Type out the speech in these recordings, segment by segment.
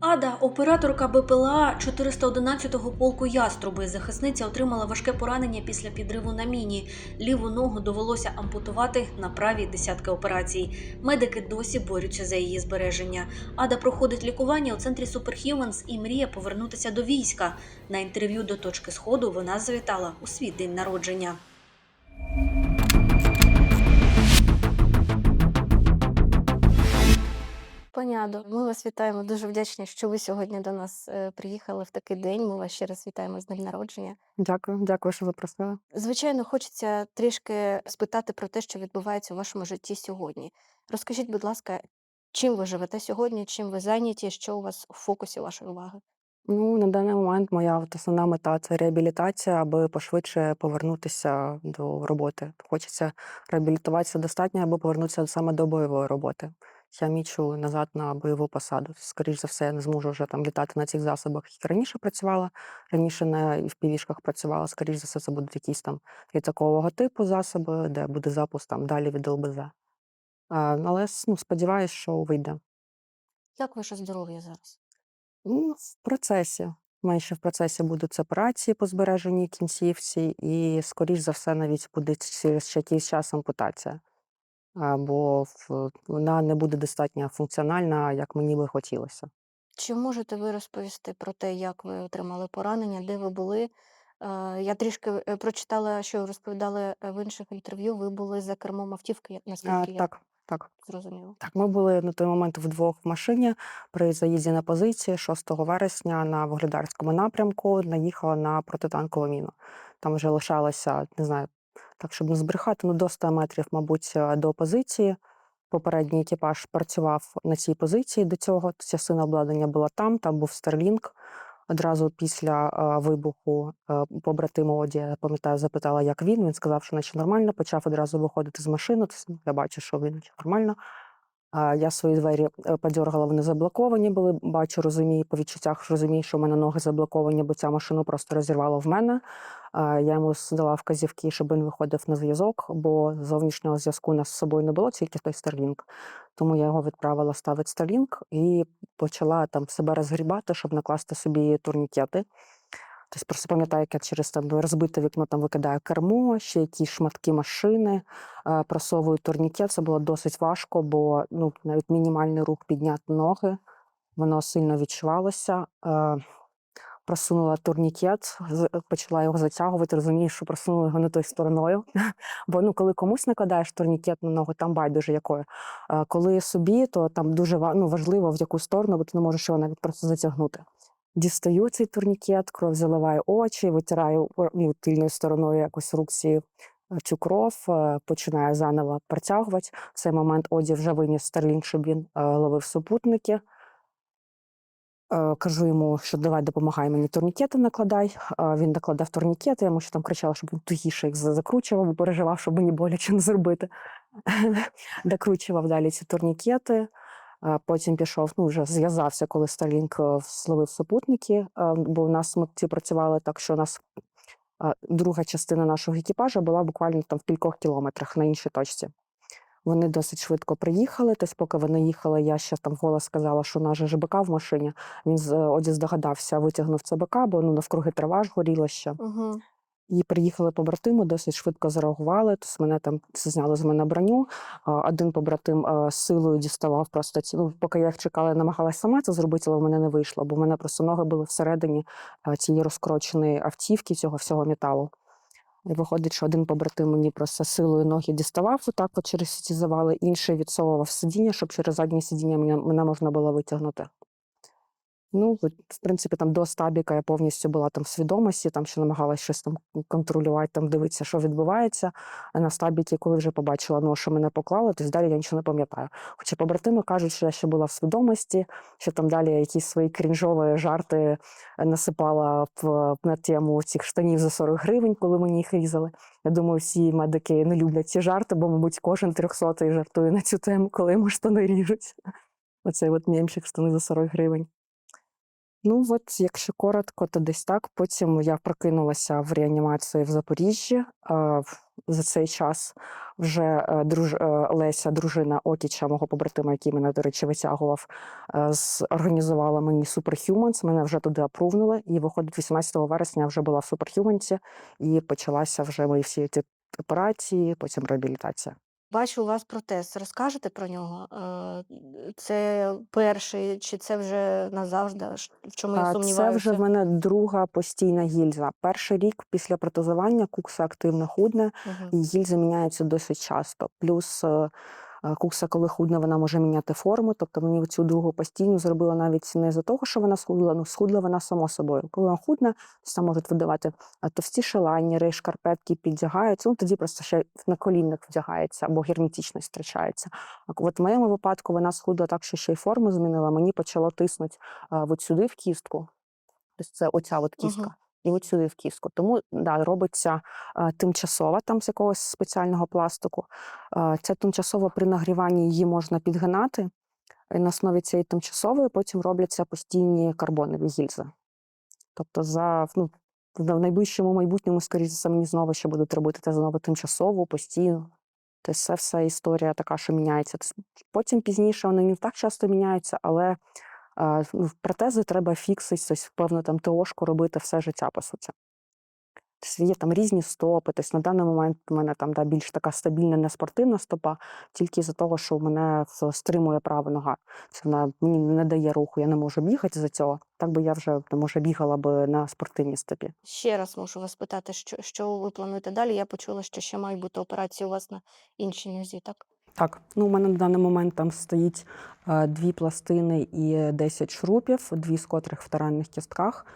Ада, операторка БПЛА 411-го полку Яструби. Захисниця отримала важке поранення після підриву на міні. Ліву ногу довелося ампутувати на правій десятки операцій. Медики досі борються за її збереження. Ада проходить лікування у центрі Superhumans і мріє повернутися до війська. На інтерв'ю до точки сходу вона завітала у свій день народження. Адо, ми вас вітаємо. Дуже вдячні, що ви сьогодні до нас е, приїхали в такий день. Ми вас ще раз вітаємо з днем народження. Дякую, дякую, що запросили. Звичайно, хочеться трішки спитати про те, що відбувається у вашому житті сьогодні. Розкажіть, будь ласка, чим ви живете сьогодні, чим ви зайняті, що у вас у фокусі вашої уваги? Ну, на даний момент моя основна мета це реабілітація, аби пошвидше повернутися до роботи. Хочеться реабілітуватися достатньо, аби повернутися саме до бойової роботи. Я мічу назад на бойову посаду. Скоріше за все, я не зможу вже там літати на цих засобах, які раніше працювала. Раніше на впівішках працювала. Скоріше за все, це будуть якісь там літакового типу засоби, де буде запуск там далі від ЛБЗ. А, але ну, сподіваюся, що вийде. Як ваше здоров'я зараз? Ну, в процесі. Ще в процесі будуть операції по збереженій кінцівці, і, скоріш за все, навіть буде через якийсь час ампутація. А, Бо в- вона не буде достатньо функціональна, як мені би хотілося. Чи можете ви розповісти про те, як ви отримали поранення, де ви були? Е, Я трішки е, прочитала, що розповідали е, в інших інтерв'ю. Ви були за кермом автівки, я- А, наскільки я так, так. зрозуміла. Так, ми були на той момент вдвох в машині при заїзді на позиції 6 вересня на Вугледарському напрямку. Наїхала на протитанкову міну. Там вже лишалося, не знаю, так щоб не збрехати, ну до 100 метрів, мабуть, е, до позиції. Попередній екіпаж працював на цій позиції до цього. Частина обладнання була там, там був Старлінк. Одразу після е, вибуху Побратиму побратима Оді, я пам'ятаю, запитала, як він. Він сказав, що наче нормально, почав одразу виходити з машини. Тобто я бачу, що він наче нормально. А, Я свої двері е, подьоргала, вони заблоковані були. Бачу, розумію, по відчуттях розумію, що в мене ноги заблоковані, бо ця машину просто розірвало в мене. Я йому дала вказівки, щоб він виходив на зв'язок, бо зовнішнього зв'язку у нас з собою не було, тільки той Starlink. Тому я його відправила ставити Starlink і почала там себе розгрібати, щоб накласти собі турнікети. Тобто просто пам'ятаю, як я через там розбите вікно там викидаю кермо, ще якісь шматки машини, е, просовую турнікет. Це було досить важко, бо ну, навіть мінімальний рух підняти ноги, воно сильно відчувалося. Е, Просунула турнікет, почала його затягувати, розумієш, що просунула його не тою стороною. Бо ну, коли комусь накладаєш турнікет на ногу, там байдуже якою. Е, Коли собі, то там дуже ну, важливо, в яку сторону, бо ти не можеш його навіть просто затягнути. Дістаю цей турнікет, кров заливаю очі, витираю ну, тильною стороною якось рук ці е, цю кров, е, починаю заново протягувати. В цей момент Оді вже виніс Starlink, щоб він е, ловив супутники. Кажу йому, що давай допомагай мені турнікети накладай. Він накладав турнікети, я йому ще там кричала, щоб він тугіше їх закручував, бо переживав, щоб мені боляче не зробити. Докручував далі ці турнікети. Е, Потім пішов, ну вже зв'язався, коли е, словив супутники, е, бо у нас ми працювали так, що у нас е, друга частина нашого екіпажу була буквально там в кількох кілометрах на іншій точці. Вони досить швидко приїхали. Тобто, поки вони їхали, я ще там голос сказала, що наш ЖБК в машині. Він з Оді здогадався, витягнув ЦБК, бо ну навкруги трава ж горіла ще. Угу. І приїхали побратими, досить швидко зареагували. Тобто мене там зняли з мене броню. Один побратим силою діставав просто ці. Ну, поки я їх чекала, я намагалася сама це зробити, але в мене не вийшло, бо в мене просто ноги були всередині цієї розкороченої автівки, цього всього металу. І виходить, що один побратим мені просто силою ноги діставав отак от через ці завали, інший відсовував сидіння, щоб через заднє сидіння мене можна було витягнути. Ну, в принципі, там до стабіка я повністю була там в свідомості, там ще намагалася щось там контролювати, там дивитися, що відбувається. А на стабіки, коли вже побачила, ну, що мене поклали, то далі я нічого не пам'ятаю. Хоча побратими кажуть, що я ще була в свідомості, що там далі якісь свої крінжові жарти насипала в, на тему цих штанів за 40 гривень, коли мені їх різали. Я думаю, всі медики не люблять ці жарти, бо, мабуть, кожен трьохсотий жартує на цю тему, коли йому штани ріжуть. Оцей от мємчик штани за 40 гривень. Ну, от, якщо коротко, то десь так. Потім я прокинулася в реанімації в Запоріжжі. За цей час вже е, друж... е, Леся, дружина Окіча, мого побратима, який мене, до речі, витягував, е, організувала мені Superhumans. Мене вже туди апрувнули. І виходить, 18 вересня я вже була в Superhumans, і почалася вже мої всі ці операції, потім реабілітація. Бачу у вас протез. Розкажете про нього? Е, Це перший, чи це вже назавжди? Ш- В чому я А, Це сумніваюся? вже в мене друга постійна гільза. Перший рік після протезування кукса активно худне, Мгм. і гільза міняються досить часто. Плюс е, е, кукса, коли худне, вона може міняти форму. Тобто мені цю другу постійну зробила навіть не за того, що вона схудла, ну схудла вона само собою. Коли вона худне, то можуть видавати е, товстіші лайнери, шкарпетки піддягаються. Ну тоді просто ще на колінник вдягається або герметичність втрачається. А от в моєму випадку вона схудла так, що ще й форму змінила. Мені почало тиснути от сюди в кістку. Тобто це оця от кістка. Мгм. І от сюди в кістку. Тому да, робиться а, тимчасова там з якогось спеціального пластику. А, ця тимчасова при нагріванні її можна підгинати. На основі цієї тимчасової потім робляться постійні карбонові гільзи. Тобто, за ну, в найближчому майбутньому, скоріше за мені знову ще будуть робити те знову тимчасову, постійно. Це все історія така, що міняється. Потім пізніше вони не так часто міняються, але в протези треба фікси, тобто, певно, там ТОшку робити все життя, по суті. Тобто є там різні стопи. Тобто на даний момент у мене там да, більш така стабільна не спортивна стопа, тільки з-за того, що в мене стримує права нога. Це вона мені не дає руху, я не можу бігати за цього. Так би я вже ну, може бігала би на спортивній стопі. Ще раз можу вас питати, що, що ви плануєте далі? Я почула, що ще мають бути операції у вас на іншій нозі, так? Так, ну у мене на даний момент там стоїть е, дві пластини і 10 шурупів, дві з котрих в таранних кістках.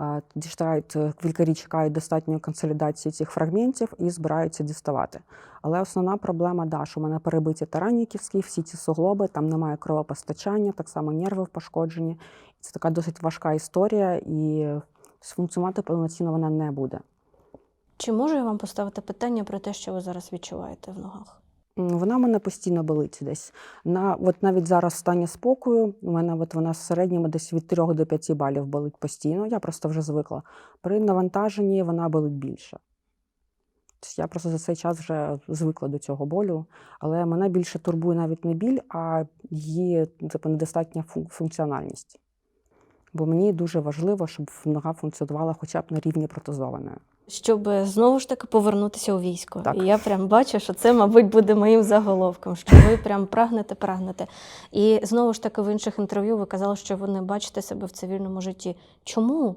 Е, Діштають, е, лікарі чекають достатньої консолідації цих фрагментів і збираються діставати. Але основна проблема, да, що у мене перебиті таранні кістки, всі ці суглоби, там немає кровопостачання, так само нерви пошкоджені. Це така досить важка історія, і функціонувати повноцінно вона не буде. Чи можу я вам поставити питання про те, що ви зараз відчуваєте в ногах? Вона мене постійно болить десь. На, от навіть зараз в стані спокою, у мене от вона в середньому десь від 3 до 5 балів болить постійно. Я просто вже звикла. При навантаженні вона болить більше. Тобто я просто за цей час вже звикла до цього болю. Але мене більше турбує навіть не біль, а її типу, недостатня функціональність. Бо мені дуже важливо, щоб нога функціонувала хоча б на рівні протезованої. Щоб знову ж таки повернутися у військо. Так. І я прям бачу, що це, мабуть, буде моїм заголовком, що ви прям прагнете, прагнете. І знову ж таки в інших інтерв'ю ви казали, що ви не бачите себе в цивільному житті. Чому?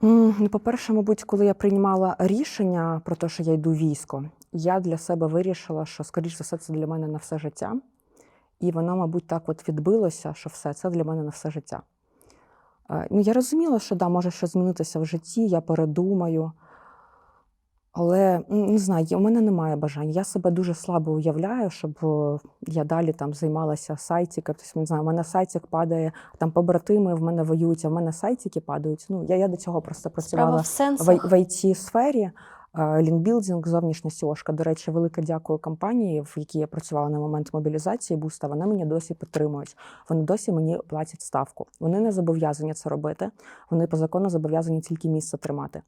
Ну, по-перше, мабуть, коли я приймала рішення про те, що я йду в військо, я для себе вирішила, що, скоріш за все, це для мене на все життя. І воно, мабуть, так от відбилося, що все це для мене на все життя. Е, Ну, я розуміла, що да, може щось змінитися в житті, я передумаю. Але не знаю, у мене немає бажань. Я себе дуже слабо уявляю, щоб е, я далі там займалася сайтиком. Тобто, не знаю, у мене сайтик падає, там побратими в мене воюють, а в мене сайтики падають. Ну, я, я до цього просто працювала в в, в it сфері. Лінкбілдинг, зовнішня сіошка. До речі, велике дякую компанії, в якій я працювала на момент мобілізації буста. Вони мене досі підтримують. Вони досі мені платять ставку. Вони не зобов'язані це робити. Вони по закону зобов'язані тільки місце тримати.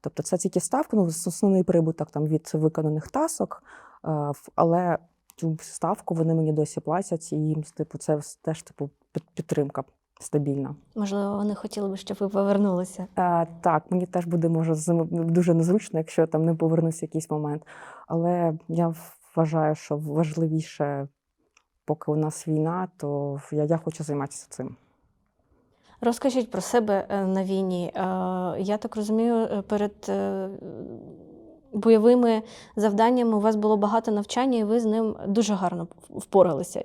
Тобто це тільки ставка, ну основний прибуток там від виконаних тасок, але цю ставку вони мені досі платять, і їм типу це теж типу під- підтримка стабільна. Можливо, вони хотіли би, щоб ви повернулися. Е, так, мені теж буде може дуже незручно, якщо я там не повернуся в якийсь момент. Але я вважаю, що важливіше, поки у нас війна, то я, я хочу займатися цим. Розкажіть про себе е, на війні. Е, Я так розумію, е, перед бойовими завданнями у вас було багато навчання, і ви з ним дуже гарно впоралися.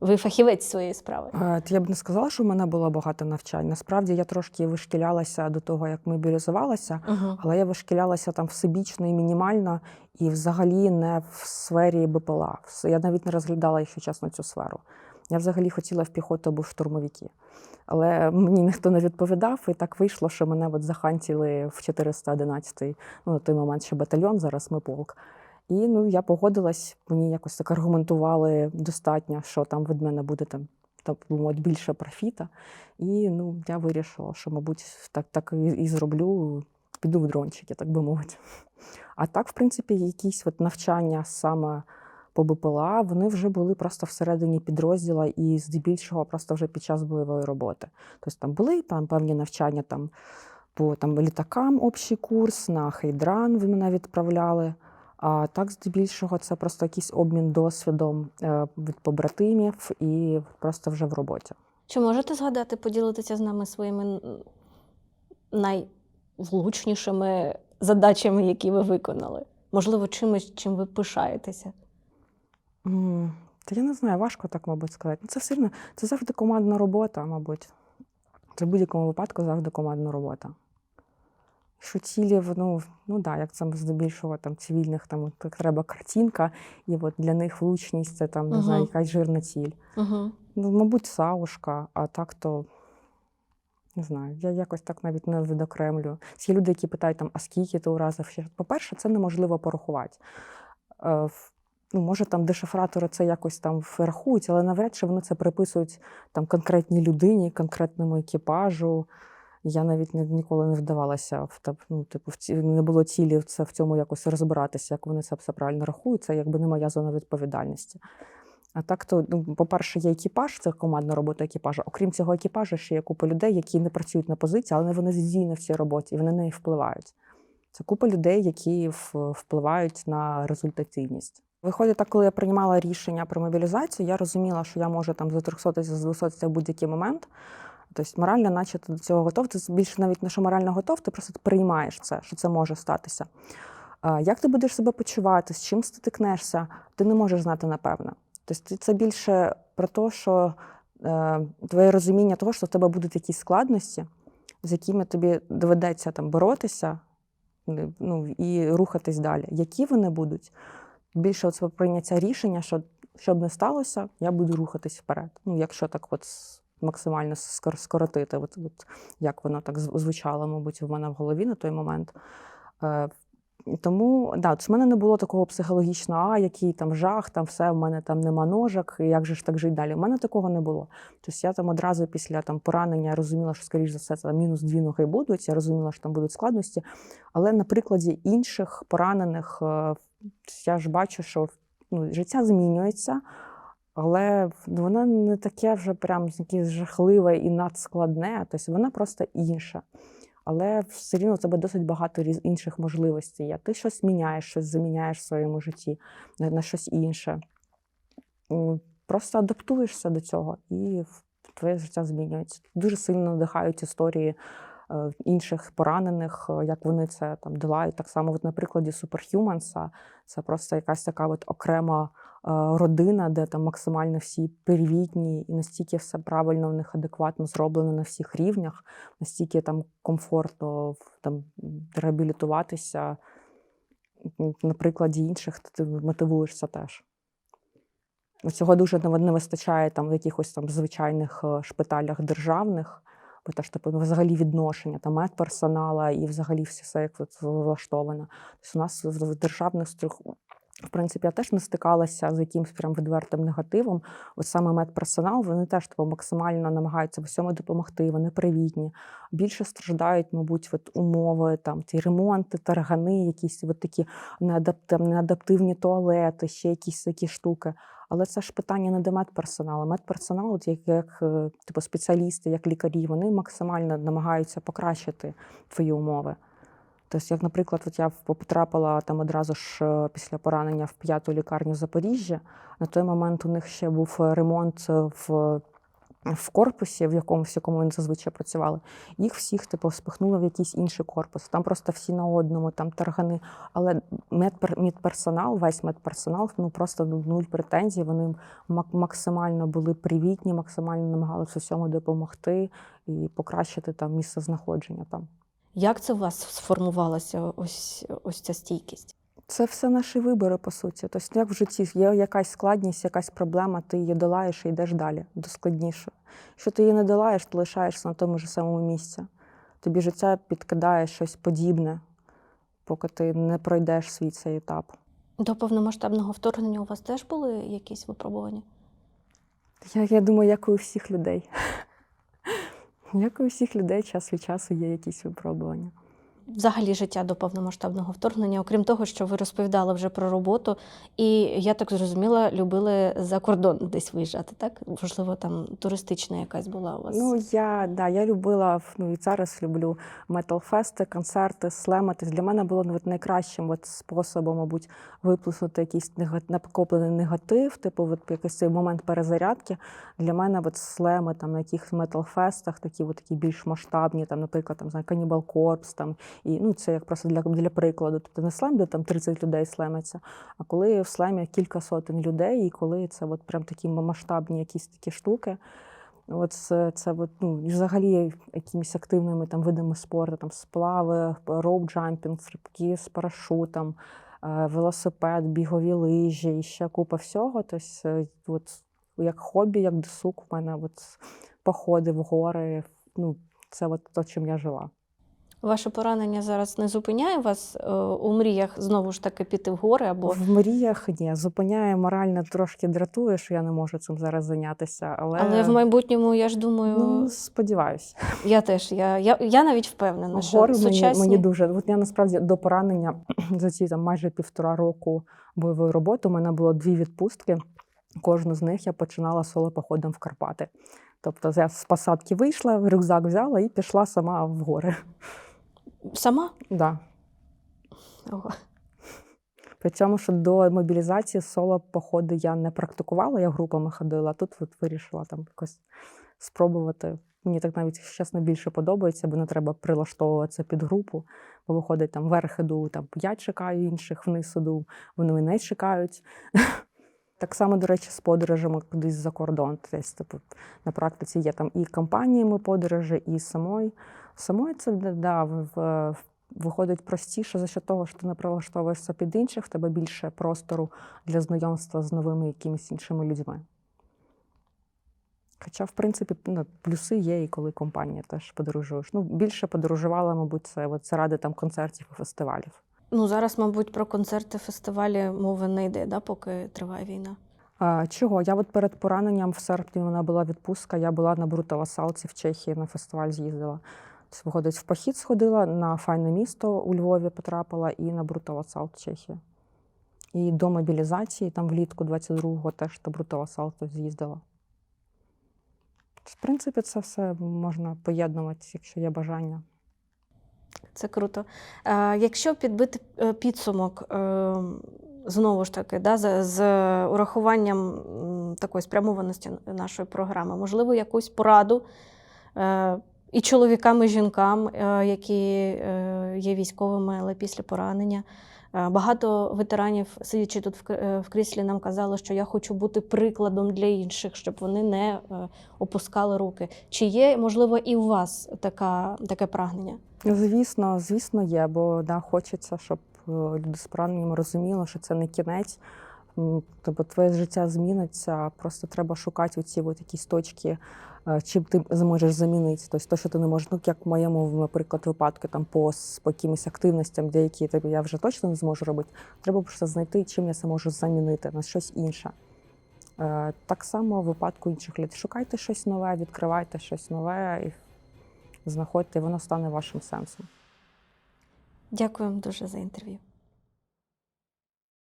Ви фахівець своєї справи. Е, Я б не сказала, що в мене було багато навчань. Насправді я трошки вишкілялася до того, як мобілізувалася, Угу. але я вишкілялася там всебічно і мінімально, і взагалі не в сфері БПЛА. Я навіть не розглядала, якщо чесно, цю сферу. Я взагалі хотіла в піхоту або в штурмовики. Але мені ніхто не відповідав, і так вийшло, що мене от захантіли в 411-й, ну на той момент ще батальйон, зараз ми полк. І ну, я погодилась, мені якось так аргументували достатньо, що там від мене буде там так мовити, більше профіта. І ну, я вирішила, що, мабуть, так, так і зроблю, піду в дрончики, так би мовити. А так, в принципі, якісь от навчання саме по БПЛА, вони вже були просто всередині підрозділа і здебільшого просто вже під час бойової роботи. Тобто там були там, певні навчання там, по там, літакам, общий курс, на хейдран ви мене відправляли. А так, здебільшого, це просто якийсь обмін досвідом е, від побратимів і просто вже в роботі. Чи можете згадати, поділитися з нами своїми найвлучнішими задачами, які ви виконали? Можливо, чимось, чим ви пишаєтеся? М, Та я не знаю, важко так, мабуть, сказати. Ну, Це все одно, це завжди командна робота, мабуть. Це в будь-якому випадку завжди командна робота. Що цілі, ну, ну да, як це здебільшого там цивільних, там як треба картинка, і от для них влучність це там, не знаю, якась жирна ціль. Угу. Ну, мабуть, саушка, а так то не знаю, я якось так навіть не відокремлю. Є люди, які питають, там, а скільки ти уразив. По-перше, це неможливо порахувати. Е, Ну, може, там дешифратори це якось там рахують, але навряд чи вони це приписують там конкретній людині, конкретному екіпажу. Я навіть ні- ніколи не вдавалася в ну, типу, в ці, не було цілі в це в цьому якось розбиратися, як вони це все правильно рахують. Це якби не моя зона відповідальності. А так то, ну, по-перше, є екіпаж, це командна робота екіпажа. Окрім цього екіпажа, ще є купа людей, які не працюють на позиції, але вони задійні в цій роботі, і вони на неї впливають. Це купа людей, які впливають на результативність. Виходить, так, коли я приймала рішення про мобілізацію, я розуміла, що я можу там затрусотися, здусотися в будь-який момент. Тобто морально, наче ти до цього готов. Ти більше навіть не що морально готов, ти просто приймаєш це, що це може статися. Як ти будеш себе почувати, з чим стикнешся, ти не можеш знати напевно. Тобто це більше про те, що е, твоє розуміння того, що в тебе будуть якісь складності, з якими тобі доведеться там боротися ну, і рухатись далі. Які вони будуть? Більше це прийняття рішення, що що б не сталося, я буду рухатись вперед. Ну, якщо так от максимально скоротити, от, от, як воно так звучало, мабуть, в мене в голові на той момент. Е, тому да, в мене не було такого психологічного, а який там жах, там все, в мене там нема ножок, і як же ж так жити далі. У мене такого не було. Тобто я там одразу після там поранення розуміла, що, скоріш за все, це мінус дві ноги будуть. Я розуміла, що там будуть складності. Але на прикладі інших поранених е, я ж бачу, що ну, життя змінюється, але воно не таке вже прям таке жахливе і надскладне, тобто воно просто інше. Але все рівно у тебе досить багато інших можливостей є. Ти щось міняєш, щось заміняєш в своєму житті на, щось інше. Просто адаптуєшся до цього, і твоє життя змінюється. Дуже сильно надихають історії інших поранених, е, як вони це там долають. Так само, от на прикладі Superhumans, це просто якась така от окрема е, родина, де там максимально всі привітні, і настільки все правильно в них адекватно зроблено на всіх рівнях, настільки там комфортно там реабілітуватися. На прикладі інших ти мотивуєшся теж. Цього дуже не вистачає там в якихось там звичайних е, шпиталях державних, бо теж типу, ну, взагалі відношення там медперсонала і взагалі все, все як влаштовано. Тобто у нас в державних струх, в принципі, я теж не стикалася з якимось прям відвертим негативом. От саме медперсонал, вони теж типу, максимально намагаються в усьому допомогти, вони привітні. Більше страждають, мабуть, от умови, там ті ремонти, таргани, якісь от такі неадапти- неадаптивні туалети, ще якісь такі штуки. Але це ж питання не до медперсоналу. Медперсонал, от як, як е, типу, спеціалісти, як лікарі, вони максимально намагаються покращити твої умови. Тобто, як, наприклад, от я потрапила там одразу ж е, після поранення в п'яту лікарню Запоріжжя. На той момент у них ще був е, ремонт в, в корпусі, в якомусь, якому вони зазвичай працювали. Їх всіх типу, спихнули в якийсь інший корпус. Там просто всі на одному, там таргани. Але медпер, медперсонал, весь медперсонал, ну просто ну, нуль претензій. Вони мак- максимально були привітні, максимально намагалися всьому допомогти і покращити там місце знаходження там. Як це у вас сформувалася ось, ось ця стійкість? Це все наші вибори, по суті. Тобто, як в житті є якась складність, якась проблема, ти її долаєш і йдеш далі до складнішої. Якщо ти її не долаєш, ти лишаєшся на тому ж самому місці. Тобі життя підкидає щось подібне, поки ти не пройдеш свій цей етап. До повномасштабного вторгнення у вас теж були якісь випробування? Я, я думаю, як і у всіх людей. Як і у всіх людей, час від часу є якісь випробування. Взагалі життя до повномасштабного вторгнення, окрім того, що ви розповідали вже про роботу, і я так зрозуміла, любили за кордон десь виїжджати, так? Можливо, там туристична якась була у вас. Ну, я, да, я любила, ну і зараз люблю метал-фести, концерти, слеми. Тобто для мене було ну, от, найкращим от, способом, мабуть, виплеснути якийсь накоплений негатив, типу, от, якийсь цей момент перезарядки. Для мене от, слеми там, на якихось метал-фестах, такі, от, такі більш масштабні, там, наприклад, там, Cannibal Corpse, там, і ну, це як просто для, для прикладу. Тобто не слем, де там 30 людей слемиться, а коли в слемі кілька сотень людей, і коли це от, прям такі масштабні якісь такі штуки. От це, це от, ну, взагалі якимись активними там видами спорту, там сплави, роуп-джампінг, стрибки з парашутом, е, велосипед, бігові лижі і ще купа всього. Тобто, е, от, як хобі, як досуг, у мене от, походи в гори. Ну, це от то, чим я жила. Ваше поранення зараз не зупиняє вас е, у мріях знову ж таки піти в гори або В мріях ні, зупиняє морально трошки дратує, що я не можу цим зараз зайнятися. Але, але в майбутньому я ж думаю, ну, сподіваюся. я теж я, я, я навіть впевнена, що Гори мені, сучасні мені дуже. От я насправді до поранення за ці там майже півтора року бойової роботи у мене було дві відпустки. Кожну з них я починала соло-походом в Карпати. Тобто я з посадки вийшла, рюкзак взяла і пішла сама в гори. Сама. Да. Ого. При цьому, що до мобілізації соло-походи я не практикувала, я групами ходила, а тут от вирішила там якось спробувати. Мені так навіть чесно більше подобається, бо не треба прилаштовуватися під групу. Бо виходить там вверх іду, там я чекаю інших, вниз іду, вони мене чекають. Так само, до речі, з подорожами кудись за кордон. Тобто, типу, на практиці є там і компаніями подорожі, і самої. Самої це да, в, в, виходить простіше за що того, що ти не прилаштовуєшся під інших, в тебе більше простору для знайомства з новими якимись іншими людьми. Хоча, в принципі, ну, плюси є і коли компанія теж подорожуєш. Ну, більше подорожувала, мабуть, це, от, це ради там, концертів і фестивалів. Ну зараз, мабуть, про концерти, фестивалі мови не йде, да, поки триває війна. А, чого? Я от перед пораненням в серпні вона була відпустка, я була на Бруталасалці в Чехії на фестиваль з'їздила. Виходить, в похід сходила, на файне місто у Львові потрапила і на Бруталасалт в Чехії. І до мобілізації, там влітку 22-го теж до Бруталасалту з'їздила. В принципі, це все можна поєднувати, якщо є бажання. Це круто. Якщо підбити е, підсумок, е, знову ж таки, да, з, з урахуванням такої спрямованості нашої програми, можливо, якусь пораду е, і чоловікам, і жінкам, е, які е, є військовими, але після поранення. Е, Багато ветеранів, сидячи тут в кріслі, нам казали, що я хочу бути прикладом для інших, щоб вони не опускали руки. Чи є, можливо, і у вас така, таке прагнення? Звісно, звісно, є, бо да, хочеться, щоб люди з пораненням розуміли, що це не кінець. Тобто твоє життя зміниться, просто треба шукати оці от якісь точки, е, чим ти зможеш замінити. Тобто, то, що ти не можеш, ну як в моєму, наприклад, випадку, там по, по якимось активностям, деякі тобі я вже точно не зможу робити. Треба просто знайти, чим я це можу замінити на щось інше. Е, Так само в випадку інших людей. Шукайте щось нове, відкривайте щось нове і знаходьте, воно стане вашим сенсом. Дякую вам дуже за інтерв'ю.